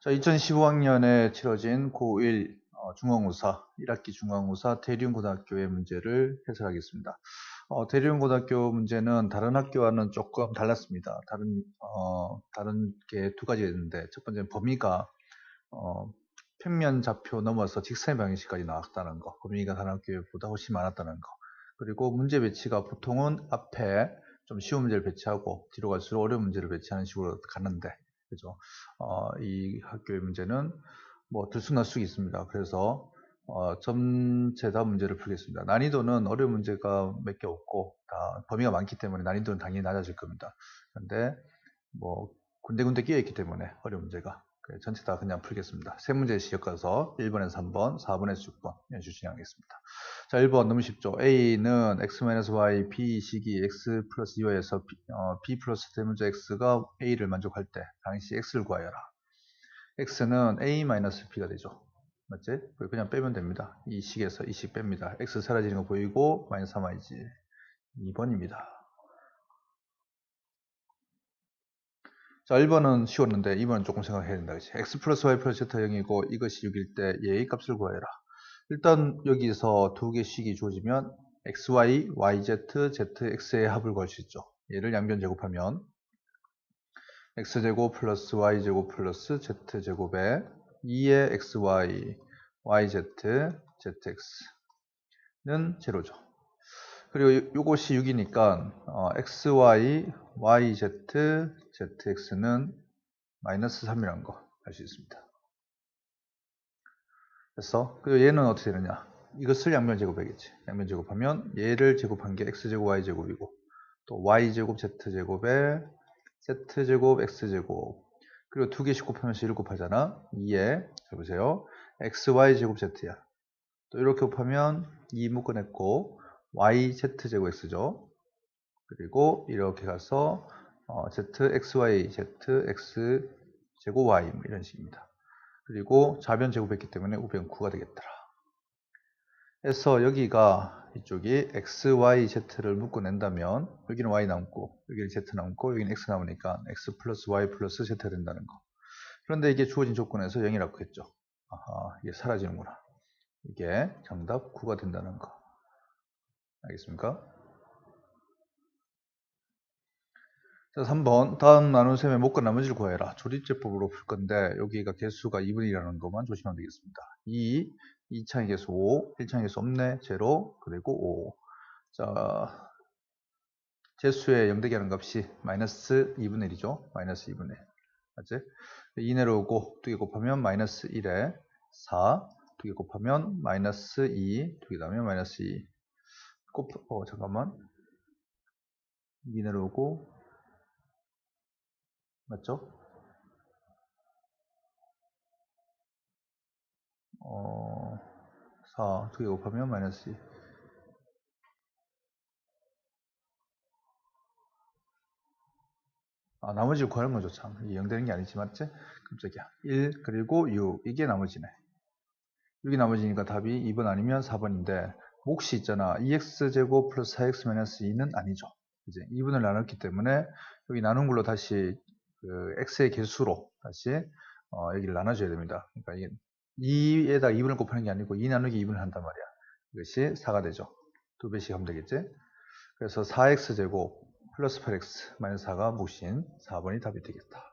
자, 2015학년에 치러진 고1 어, 중앙고사, 1학기 중앙고사 대륜고등학교의 문제를 해설하겠습니다. 어, 대륜고등학교 문제는 다른 학교와는 조금 달랐습니다. 다른, 어, 다른 게 두 가지가 있는데, 첫 번째는 범위가, 어, 평면 좌표 넘어서 직선의 방정식까지 나왔다는 거, 범위가 다른 학교보다 훨씬 많았다는 거, 그리고 문제 배치가 보통은 앞에 좀 쉬운 문제를 배치하고 뒤로 갈수록 어려운 문제를 배치하는 식으로 가는데, 그죠? 어, 이 학교의 문제는 뭐 들쑥날쑥 있습니다. 그래서 어, 전체 다 문제를 풀겠습니다. 난이도는 어려운 문제가 몇 개 없고 다 범위가 많기 때문에 난이도는 당연히 낮아질 겁니다. 그런데 뭐 군데군데 끼어 있기 때문에 어려운 문제가 전체 다 그냥 풀겠습니다. 세 문제씩 엮어서 1번에서 3번, 4번에서 6번 연수 진행하겠습니다. 자, 1번 너무 쉽죠. A는 x-y, b 식이 x 플러스 2y에서 b, 어, b 플러스 대문자 x가 A를 만족할 때 당시 x를 구하여라. x는 a-b가 되죠. 맞지? 그냥 빼면 됩니다. 이 식에서 이 식 뺍니다. x 사라지는 거 보이고 마이너스 3y지. 2번입니다. 자, 1번은 쉬웠는데 2번은 조금 생각해야 된다. 그치? x 플러스 y 플러스 z 0이고 이것이 6일 때 얘의 값을 구해라. 일단 여기서 두개 식이 주어지면 xy, yz, zx의 합을 구할 수 있죠. 얘를 양변 제곱하면 x제곱 플러스 y제곱 플러스 z제곱에 2의 xy, yz, zx는 제로죠. 그리고 이것이 6이니까 어, xy, yz, zx는 마이너스 3이라는 거 알 수 있습니다. 그래서 그리고 얘는 어떻게 되느냐? 이것을 양면 제곱해야겠지. 양면 제곱하면 얘를 제곱한 게 x제곱 y제곱이고 또 y제곱 z제곱에 z제곱 x제곱 그리고 두 개씩 곱하면서 1 곱하잖아. 2에 자 보세요. xy제곱 z야. 또 이렇게 곱하면 2 묶어냈고 yz제곱 x죠. 그리고 이렇게 가서 어, z, xy, z, x 제곱 y 뭐 이런 식입니다. 그리고 좌변 제곱했기 때문에 우변 9가 되겠더라. 그래서 여기가 이쪽이 x, y, z를 묶어낸다면 여기는 y 남고 여기는 z 남고 여기는 x 남으니까 x 플러스 y 플러스 z가 된다는 거. 그런데 이게 주어진 조건에서 0이라고 했죠. 아하, 이게 사라지는구나. 이게 정답 9가 된다는 거. 알겠습니까? 자, 3번. 다음 나눈 셈의 목과 나머지를 구해라. 조립제법으로 풀 건데, 여기가 개수가 2분이라는 것만 조심하면 되겠습니다. 2, 2창의 개수 5, 1창의 개수 없네, 제로, 그리고 5. 자, 제수의 0 대기 하는 값이 마이너스 2분의 1이죠. 마이너스 2분의 1. 맞지? 2 내려오고, 2개 곱하면 마이너스 1에 4, 2개 곱하면 마이너스 2, 2개 더하면 마이너스 2. 곱, 어, 잠깐만. 2 내려오고, 맞죠? 어, 4, 2개 곱하면 마이너스 2. 아, 나머지를 구하는 거죠, 참. 이게 0 되는 게 아니지, 맞지? 깜짝이야. 1, 그리고 6. 이게 나머지네. 6이 나머지니까 답이 2번 아니면 4번인데, 몫이 있잖아. 2x제곱 플러스 4x-2는 아니죠. 이제 2분을 나눴기 때문에, 여기 나눈 걸로 다시 그 x의 개수로 다시 어, 여기를 나눠줘야 됩니다. 그러니까 이게 2에다 2분을 곱하는 게 아니고 2 나누기 2분을 한단 말이야. 이것이 4가 되죠. 두 배씩 하면 되겠지? 그래서 4x제곱 플러스 8x 마이너스 4가 몫인 4번이 답이 되겠다.